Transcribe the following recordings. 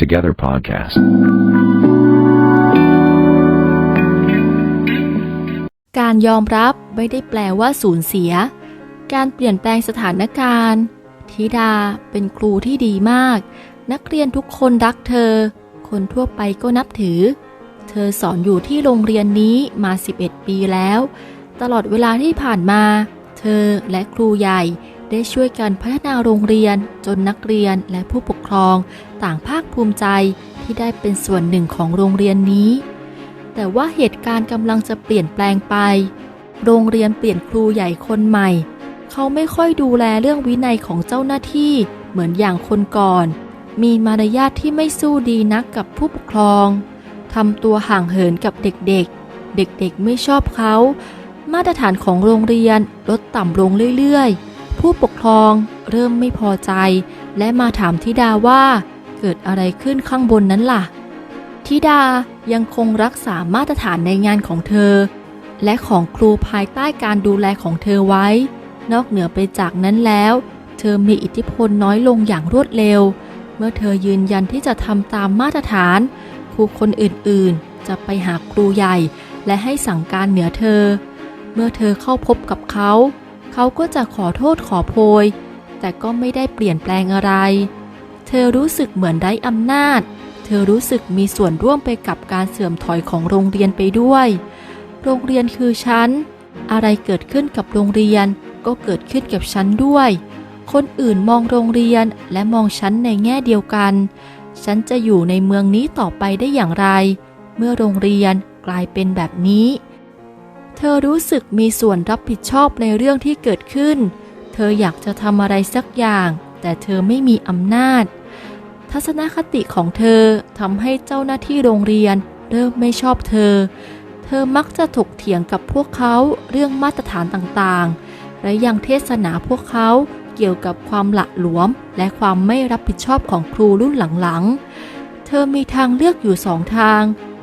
Together Podcast. การยอมรับไม่ได้แปลว่าสูญเสีย การเปลี่ยนแปลงสถานการณ์ธิดาเป็นครูที่ดีมาก นักเรียนทุกคนรักเธอ คนทั่วไปก็นับถือ เธอสอนอยู่ที่โรงเรียนนี้มา 11 ปีแล้ว ตลอดเวลาที่ผ่านมา เธอและครูใหญ่ ได้ช่วยกันพัฒนาโรงเรียน จนนักเรียนและผู้ปกครอง ต่างภาคภูมิใจที่ได้เป็นส่วนหนึ่งของโรงเรียนนี้ แต่ว่าเหตุการณ์กำลังจะเปลี่ยนแปลงไป โรงเรียนเปลี่ยนครูใหญ่คนใหม่ เขาไม่ค่อยดูแลเรื่องวินัยของเจ้าหน้าที่เหมือนอย่างคนก่อน มีมารยาทที่ไม่สู้ดีนักกับผู้ปกครองทำตัวห่างเหินกับเด็กๆ เด็กๆไม่ชอบเขา มาตรฐานของโรงเรียนลดต่ำลงเรื่อยๆ ผู้ปกครองเริ่มไม่พอใจ และมาถามธิดาว่าเกิดอะไรขึ้นข้างบนนั้นล่ะธิดายังคงรักษามาตรฐานในงานของเธอ และของครูภายใต้การดูแลของเธอไว้ นอกเหนือไปจากนั้นแล้ว เธอมีอิทธิพลน้อยลงอย่างรวดเร็ว เมื่อเธอยืนยันที่จะทำตามมาตรฐาน ครูคนอื่นๆ จะไปหาครูใหญ่ และให้สั่งการเหนือเธอ เมื่อเธอเข้าพบกับเขา เขาก็จะขอโทษขอโพย แต่ก็ไม่ได้เปลี่ยนแปลงอะไร เธอรู้สึกเหมือนไร้อำนาจ เธอรู้สึกมีส่วนร่วมไปกับการเสื่อมถอยของโรงเรียนไปด้วย โรงเรียนคือฉัน อะไรเกิดขึ้นกับโรงเรียนก็เกิดขึ้นกับฉันด้วย คนอื่นมองโรงเรียนและมองฉันในแง่เดียวกัน ฉันจะอยู่ในเมืองนี้ต่อไปได้อย่างไร เมื่อโรงเรียนกลายเป็นแบบนี้ เธอรู้สึกมีส่วนรับผิดชอบในเรื่องที่เกิดขึ้น เธออยากจะทำอะไรสักอย่าง แต่เธอไม่มีอำนาจ ทัศนคติของเธอทำให้เจ้าหน้าที่โรงเรียน เริ่มไม่ชอบเธอ เธอมักจะถกเถียงกับพวกเขาเรื่องมาตรฐานต่างๆ และยังเทศนาพวกเขาเกี่ยวกับความหละหลวม และความไม่รับผิดชอบของครูรุ่นหลังๆ เธอมีทางเลือกอยู่สองทาง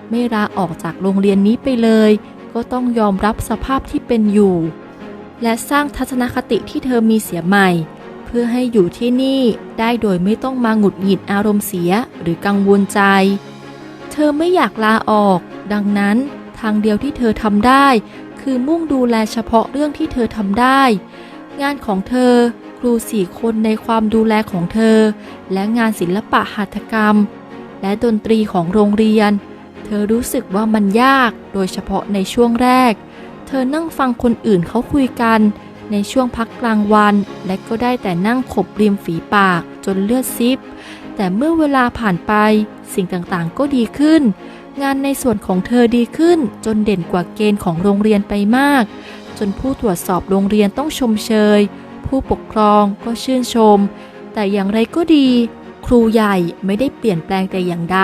ไม่ลาออกจากโรงเรียนนี้ไปเลย ก็ต้องยอมรับสภาพที่เป็นอยู่ และสร้างทัศนคติที่เธอมีเสียใหม่ เพื่อให้อยู่ที่นี่ได้โดยไม่ต้องมาหงุดหงิดอารมณ์เสียหรือกังวลใจ เธอไม่อยากลาออก ดังนั้นทางเดียวที่เธอทำได้ คือมุ่งดูแลเฉพาะเรื่องที่เธอทำได้ งานของเธอ ครูสี่คนในความดูแลของเธอ และงานศิลปะหัตถกรรม และดนตรีของโรงเรียน ธอรู้สึกว่ามันยาก โดยเฉพาะในช่วงแรก เธอนั่งฟังคนอื่นเขาคุยกัน ในช่วงพักกลางวัน และก็ได้แต่นั่งขบริมฝีปากจนเลือดซิบ แต่เมื่อเวลาผ่านไปสิ่งต่างๆก็ดีขึ้น งานในส่วนของเธอดีขึ้น จนเด่นกว่าเกณฑ์ของโรงเรียนไปมาก จนผู้ตรวจสอบโรงเรียนต้องชมเชย ผู้ปกครองก็ชื่นชม แต่อย่างไรก็ดี ครูใหญ่ไม่ได้เปลี่ยนแปลงแต่อย่างใด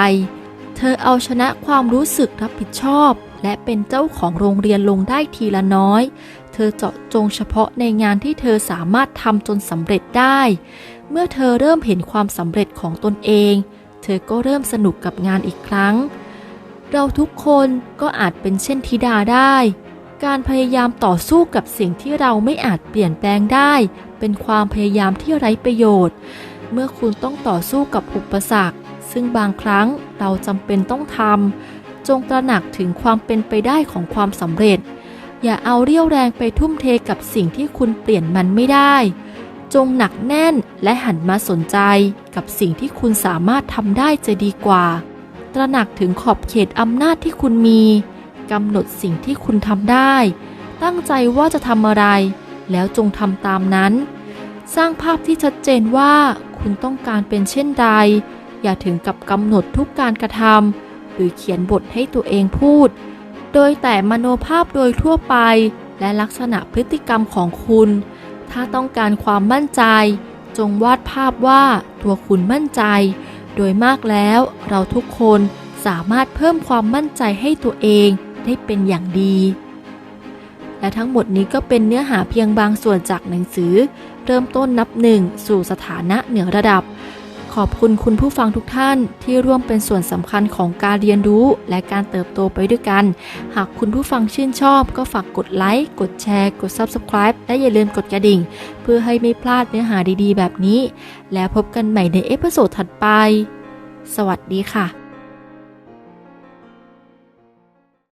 เธอเอาชนะความรู้สึกรับผิดชอบ และเป็นเจ้าของโรงเรียนลงได้ทีละน้อย เธอเจาะจงเฉพาะในงานที่เธอสามารถทำจนสำเร็จได้ เมื่อเธอเริ่มเห็นความสำเร็จของตนเอง เธอก็เริ่มสนุกกับงานอีกครั้ง เราทุกคนก็อาจเป็นเช่นธิดาได้ การพยายามต่อสู้กับสิ่งที่เราไม่อาจเปลี่ยนแปลงได้ เป็นความพยายามที่ไร้ประโยชน์ เมื่อคุณต้องต่อสู้กับอุปสรรค ซึ่งบางครั้งเราจำเป็นต้องทำจงตระหนักถึงความเป็นไปได้ของความสำเร็จ อย่าเอาเรี่ยวแรงไปทุ่มเทกับสิ่งที่คุณเปลี่ยนมันไม่ได้ จงหนักแน่นและหันมาสนใจกับสิ่งที่คุณสามารถทำได้จะดีกว่า ตระหนักถึงขอบเขตอำนาจที่คุณมีกำหนดสิ่งที่คุณทำได้ ตั้งใจว่าจะทำอะไร แล้วจงทำตามนั้น สร้างภาพที่ชัดเจนว่าคุณต้องการเป็นเช่นใด อย่าถึงกับกำหนดทุกการกระทำหรือเขียนบทให้ตัวเองพูด โดยแต่มโนภาพโดยทั่วไป และลักษณะพฤติกรรมของคุณ ถ้าต้องการความมั่นใจ จงวาดภาพว่าตัวคุณมั่นใจ โดยมากแล้วเราทุกคนสามารถเพิ่มความมั่นใจให้ตัวเองได้เป็นอย่างดี และทั้งหมดนี้ก็เป็นเนื้อหาเพียงบางส่วนจากหนังสือ เริ่มต้นนับหนึ่งสู่สถานะเหนือระดับ ขอบคุณคุณผู้ฟังทุกท่านที่ร่วมเป็นส่วนสำคัญของการเรียนรู้และการเติบโตไปด้วยกัน หากคุณผู้ฟังชื่นชอบก็ฝากกดไลค์ กดแชร์ กด Subscribe และอย่าลืมกดกระดิ่ง เพื่อให้ไม่พลาดเนื้อหาดีๆ แบบนี้ แล้วพบกันใหม่ในเอพิโซดถัดไป สวัสดีค่ะ